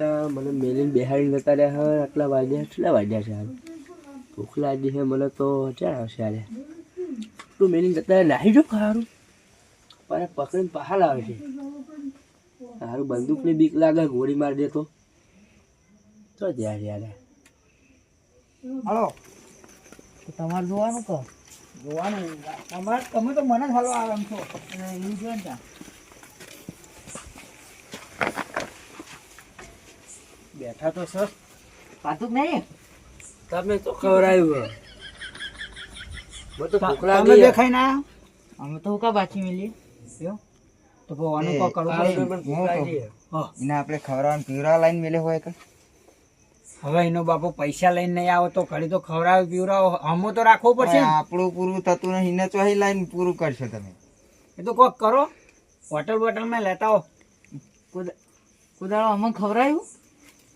આટલા મને મેલીને બેહાડીને જતા રહ્યા હવે આટલા વાગ્યા કેટલા વાગ્યા છે હાલ? ભૂખ લાગી છે મને તો ક્યાં આવશે હારે તું મેલીને જતા નાહી જો ખારું. પણ પકડીને પહાડ આવે છે. સારું બંદૂકની બીક લાગે ગોળી મારી દે તો. તો જ્યાં યાર હાલો. તમારે જોવાનું કહો. જોવાનું. તમારે તમે તો મને જ હાલો આરામ છો. એવું જોઈએ ને ત્યાં બેઠા તો સર પાતું નહીં? તમે તો ખવડાવ્યું મને તો તમે દેખાય ના અમે તો કા બાછી મેલી એવું? તો ભવાનું કો કરવું સારું, પડે. મને ભૂખ લાગી છે. હા. એને આપણે ખવડાવવાનું પીવડા લાઈન મેલે હોય કે? હવે એનો બાપો પૈસા લઈને નહીં આવો તો ઘડી તો ખવડાવ પીવડાવો. હમો તો રાખવો પડશે. આપણું પૂરું થતું નહીં એને ચોહી લાઈન પૂરું કરશો તમે. એ તો કોક કરો. હોટલ બોટલમાં લેતા આવો. કુદાળો અમે ડોન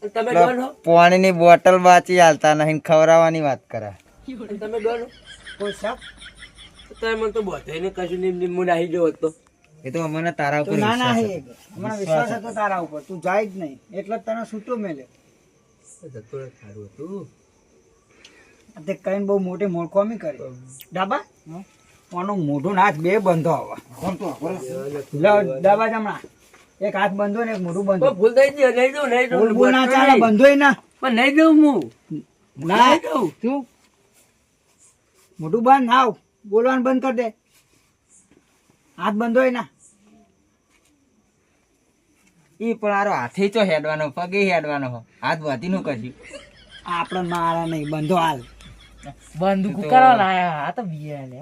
પાણીની બોટલ બાચી હાલતા નહીં ખવડાવવાની વાત કરે. તમે ડોન તમે મને તો બધાને કશું નીમ નીમ નાહી ગયો હતો. એ તો અમને તારા ઉપર ના ના હે હતો. વિશ્વાસ હતો તારા ઉપર. તું જાય જ નહીં. એટલે તને છૂટો મેલે જતો હતું. તે બહુ મોટી મોળખોમી કરી. ડાબા? આનું મોઢું નાચ બે બંધો આવા. ડાબા જમણા એક હાથ બંધો ને એક મોઢું બંધો. ભૂલ થઈ ગયો નહીં દઉં નહીં દઉં બોલ બોલ ના ચાલે બંધો ના. પણ નહીં દઉં હું. ના દઉં શું? મોઢું બંધ આવ બોલવાનું બંધ કરી દે. હાથ બંધો ના. એ પણ આરો હાથે તો હેડવાનો પગે હેડવાનો હો. હાથ વધી નું કશું આપણે મારા નહીં બંધો હાલ. બંધ કરવા લાયા આ તો બિયા લે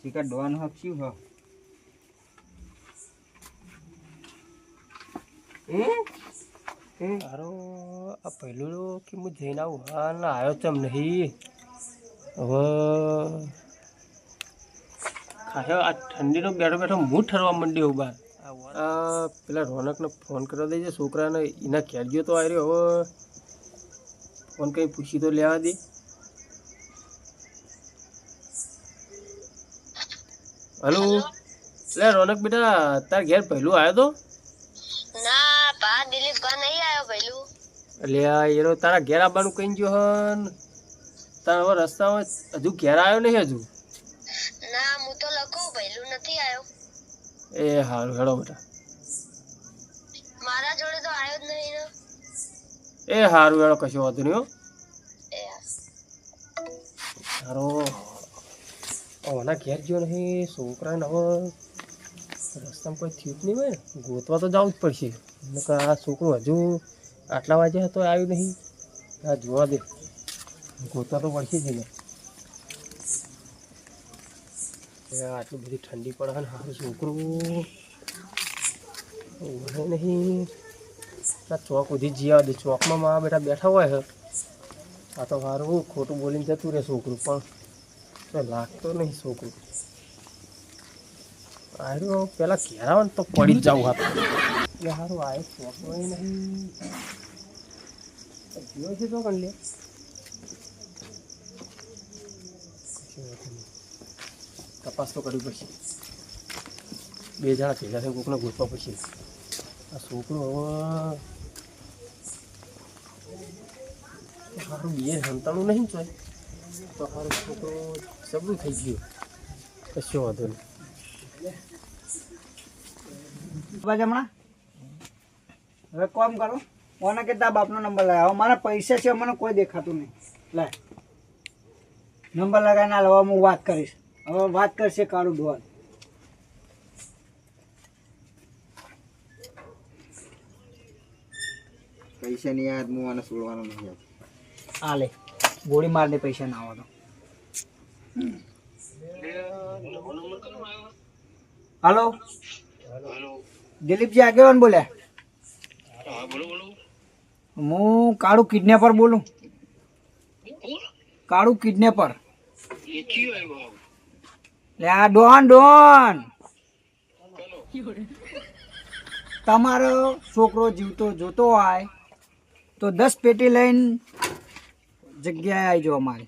શિકાર ડોન હક શું હો? તારો આ પહેલું કે હું જઈને આવું. હા, ના આવ્યો તેમ નહીં. હવે ખાયો, આ ઠંડીનો બેઠો બેઠો હું ઠરવા માંડ્યો બહાર પેલા રોનકને ફોન કરવા દેજે, છોકરાને એના ગયો તો રહ્યો હવે ફોન કંઈ પૂછી તો લેવા દે. હલો? એટલે રોનક બેટા, તાર ઘેર પહેલું આવ્યો તો? દિલીપ કા નહીં આવ્યો પહેલું? એટલે એરો તારા ઘેર આવવાનું કહી ગયો હન. તારો રસ્તામાં હજુ ઘેર આવ્યો નહીં હજુ? ના હું તો લખું પહેલું નથી આવ્યો. એ હારું હેડો બેટા. મારા જોડે તો આવ્યો જ નહીં ને એ હારું હેડો કશો વાંધો નહીં હો. એ તારો ઓના ઘેર ગયો નહીં છોકરાને હવે રસ્તામાં કોઈ થયું જ નહીં હોય ને. ગોતવા તો જવું જ પડશે. આ છોકરું હજુ આટલા વાગ્યા હતો, આવ્યું નહીં. આ જોવા દે. ગોતવા તો પડશે જ ને આટલી બધી ઠંડી પડે ને હારું છોકરું. નહીં. આ ચોક સુધી જીવા દે ચોકમાં મારા બેટા બેઠા હોય છે. આ તો સારું ખોટું બોલીને જતું રહે છોકરું પણ. લાગતો નહીં છોકરું. આર્યો પેલા ઘેર આવે ને તો પડી જ જવું એટલે સારું આવે ચોકમાં નહીં. જીવો છે તો પણ લે. તપાસ તો કરવી પડશે. બે જણા ભેગા થઈને કોકને ગોતવા પડશે. આ છોકરો હવે સારું બે સંતાણું નહીં ચોય તો સારું છોકરો સબરું થઈ ગયું. કશો વાંધો નહીં. જમણા? હવે કોમ કરો. કોને કે તારા બાપનો નંબર લગાવો. મારા પૈસા છે મને કોઈ દેખાતું નહીં. લે. નંબર લગાવીને હાલ હવે હું વાત કરીશ. હવે વાત કરશે કાળું ડોલ પૈસા ની યાદ હું આને છોડવાનો નહીં. આ લે. ગોળી મારને પૈસા ના આવો તો હલો. દિલીપજી આગેવાન બોલ્યા હું કાળું કિડનેપર બોલું. કાળું કિડનેપર. લે આ ડોન ડોન તમારો છોકરો જીવતો જોતો હોય તો દસ પેટી લઈને જગ્યાએ આવી જાઓ અમારે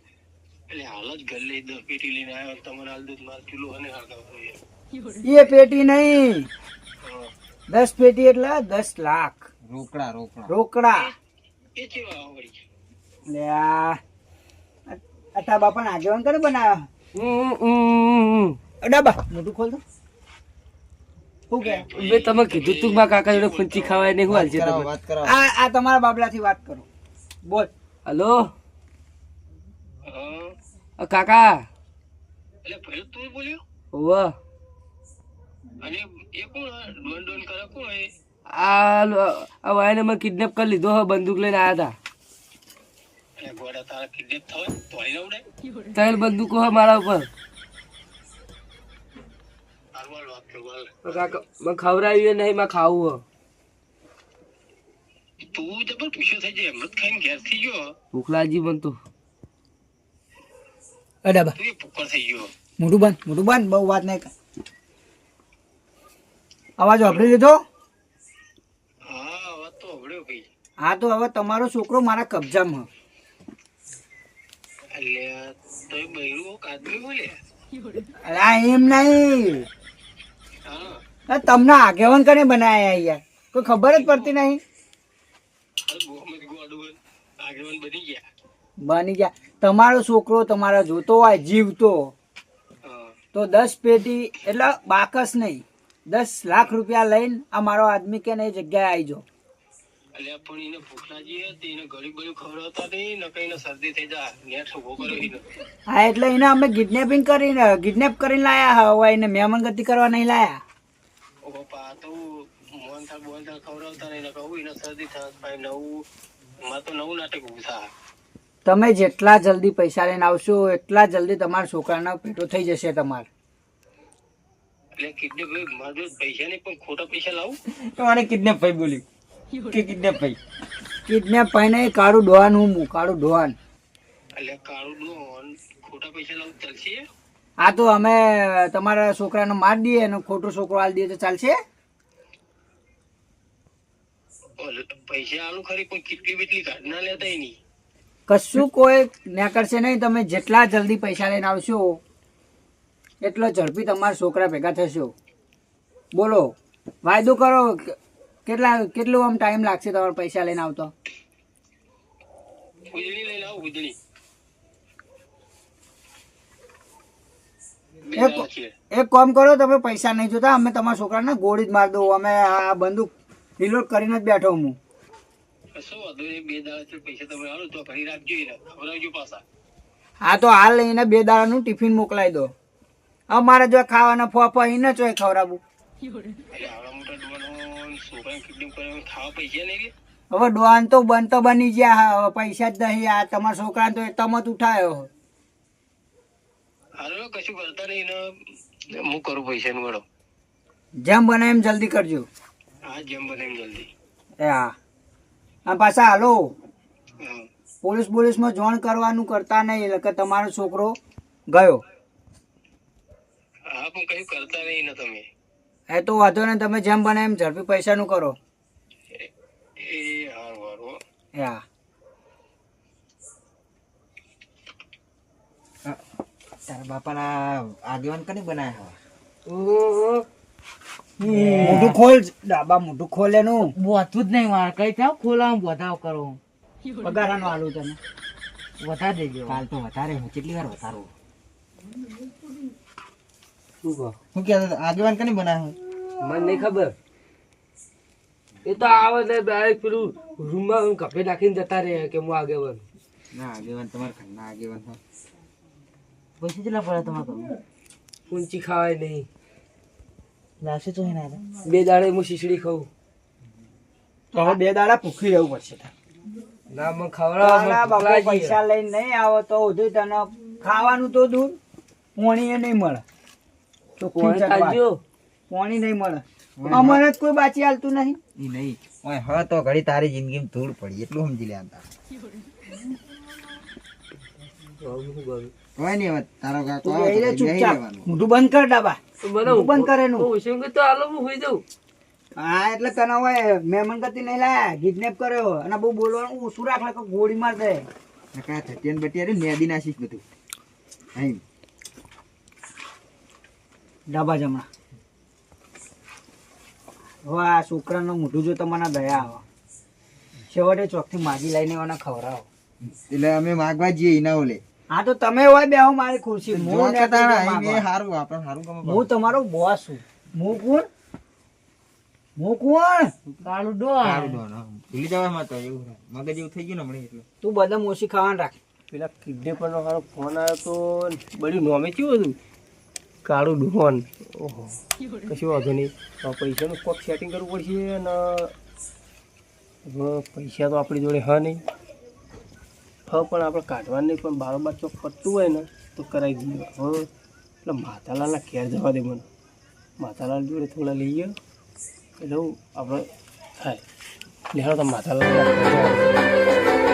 એ પેટી નહીં. દસ પેટી એટલે દસ લાખ. રોકડા રોકડા. રોકડા. લે આ. આ આગેવાન કરે હમ, હમ. મોટું ખોલ તો. મેં તમે કીધું તું મારા કાકા જોડે ફૂંચી ખાવાય નહીં. હું હાલશે તમે? વાત કરો આ આ તમારા બાબલાથી વાત કરો. બોલ. હલો? કાકા. તું બોલ્યો? ઓવ અને એ કોણ ડોન ડોન કરે કોણ એ આ આ વાયને મેં કિડનેપ કરી લીધો હો બંદૂક લઈને આયા એટલે ગોડા તારા કિડનેપ થવાય તોડી ના ઉડે હતા ત્રણ બંદૂકો હો મારા ઉપર. ખવડાવ્યું નહીં માં ખાવું હો. તું જબર પૂછ્યો થઈ જાય હિંમત ખાઈને ઘેર થઈ ગયો? ભૂખ લાગી મને તો. એ તું એ થઈ ગયો. મોટું બંધ મોટું બંધ બહુ વાત નહીં કર. અવાજ વાપરી લીધો હા તો હવે તમારો છોકરો મારા કબજામાં. એમ નહીં. તમને આગેવાન કરીને બનાયા યાર કોઈ ખબર જ પડતી નહીં. બની ગયા. તમારો છોકરો તમારા જોતો હોય જીવતો. તો દસ પેટી એટલે બાકસ નહીં. દસ લાખ રૂપિયા લઈને આ મારો આદમી કે એ જગ્યાએ આવી જાઓ એટલે પણ એને ભૂખ લાગી હતી એને ગળી ગળી ખવડાવતા નહીં ને કઈ શરદી થઈ જાય નેટ ઊભો કર્યો હા એટલે એને અમે કિડનેપિંગ કરીને કિડનેપ કરીને લાયા હા હવે એને મહેમાન ગતિ કરવા નહીં લાયા. ઓ પપ્પા તો મોહનથાળ બોહનથાળ ખવડાવતા નહીં કહું એને શરદી થાય ભાઈ નવું માં તો નવું નાટક ઊભું થાય. તમે જેટલા જલ્દી પૈસા લઈને આવશો એટલા જલ્દી તમારા છોકરાના પેટો થઈ જશે તમારે. એટલે કિડનેપ મારા જોડે પૈસા નહીં પણ ખોટા પૈસા લાવું. તમારે કિડનેપ ભાઈ બોલ્યું. કે કિડનેપ ભાઈ? કિડનેપ ભાઈને કાળું ડોહાન હું હું કાળું ડોહાન એટલે કાળું ડોન ખોટા પૈસા લાવું ચાલશે? આ તો અમે તમારા છોકરાને માર દઈએ અને ખોટો છોકરો આલ દઈએ તો ચાલશે? ઓલ- પૈસા આલુ ખરી પણ કેટલી બેટલી કાઢ ના લેતા નહીં કશું કોઈ નીકળશે નહીં તમે જેટલા જલ્દી પૈસા લઈને આવશો એટલો ઝડપી તમારા છોકરા ભેગા થશો. બોલો વાયદો કરો કેટલા કેટલું આમ ટાઈમ લાગશે તમારે પૈસા લઈને આવતો? એક- કામ કરો તમે પૈસા નહીં જોતા અમે તમારા છોકરાને ગોળી જ માર દઉં. અમે આ બંદૂક રિલોડ કરીને જ બેઠો હું. હા તો હાલ લઈને બે દાડાનું ટિફિન મોકલાવી દો. અમારે જો ખાવાના ફોફા ન ચોય ખવડાવું. પૈસા હવે ડોન તો બન તો બની ગયા હા, હવે પૈસા જ નહીં આ તમારા છોકરાને તો તમત ઉઠાયો હાલો કશું કરતા નહીં હું. કરું પૈસાનું ગળો જેમ બને એમ જલ્દી કરજો. હા જેમ બને એમ જલ્દી એ હા. અને પાછા હાલો. પોલીસ પોલીસમાં જોણ કરવાનું કરતા નહીં એટલે કે તમારો છોકરો ગયો. હા પણ કઈ કરતા નહીં ને તમે. એ તો વાંધો ને તમે જેમ બને એમ ઝડપી પૈસાનું કરો. એ હારું હારું હો. તારા બાપાના આગેવાન કને બનાયા મોઢું ખોલ ડાબા મોઢું ખોલ એનું. બોતું જ નહીં મારે કઈ થાવ? ખોલા વધાવ કરો. પગારાનું આલું તમે વધારે દેજો. કાલ તો વધારે હું કેટલી વાર વધારું? શું કહો? હું કે આગેવાન કને બનાયા મને નહીં ખબર. એ તો આવે ને ડાયરેક્ટ પેલું રૂમમાં કપે નાખીને જતા રહે કે હું આગેવાન. ના આગેવાન તમારા ઘરના આગેવાન હો પૈસા કેટલા પડ્યા તમારે ઊંચી ખાવાય નહીં. લાવશે તો એના બે દાડે હું શીશડી ખાઉં. તો હવે બે દાડા ભૂખી રહેવું પડશે ના મને ખવડાવ પૈસા લઈને નહીં આવો તો ઉધું તને ખાવાનું તો દૂર પોણી એ નહીં મળે. ચોખ્ખી જ વાત. નહીં મળે. અમારે કોઈ બાચી હાલતું નહીં. ઈ નહીં. ઓય હવે તો ઘડી તારી જિંદગીમાં ધૂળ પડી. એટલું સમજી લે આંતા કોઈ નહીં તારો કાકો તું આવે બેહી તો રે બેહી ચૂપચાપ. રહેવાનું. મોઢું બંધ કર ડાબા. બંધ કરે એનું. હું તો હાલો હું હોઈ જાઉં. હા એટલે તને હવે મહેમાન કરતી નહીં લાયા. કિડનેપ કર્યો. અને બહુ બોલવાનું ઓછું રાખ like ગોળી માર દે. નકા થટિયાન બટિયા રે નેદી નાખીશ બધું. અહીં. ડાબા જમણા હવે આ છોકરાનું મોઢું જો તમને દયા આવે. છેવટે ચોકથી માગી લઈને ઓને ખવડાવો. એટલે અમે માગવા જઈએ એના ઓલે. હા તો તમે હોય બેહો મારી ખુરશી હું હારું આપણે સારું કામ હું તમારો બોસ છું. હું કોણ? હું કોણ? કાળું ડો સારું ડોન, ભૂલી જવા માં તો એવું. મગજ એવું થઈ ગયું ને હમણાં એટલે. તું બધા ઓછી ખાવાનું રાખ. પેલા કિડનેપરનો મારો ફોન આવ્યો તો બધી નોમે કેવું હતું કાળું ડુહોન ઓહો. કશું વાંધો નહીં. પૈસાનું કોક સેટિંગ કરવું પડશે અને પૈસા તો આપણી જોડે હા નહીં. હ પણ આપણે કાઢવા નહીં પણ બારોબાર ચોક પટતું હોય ને તો કરાવી દઈએ. હવે એટલે માતાલાલના ઘેર જવા દે મને. માતાલાલ જોડે થોડા લઈએ. એટલે આપણે થાય. લેવા તો માતાલાલ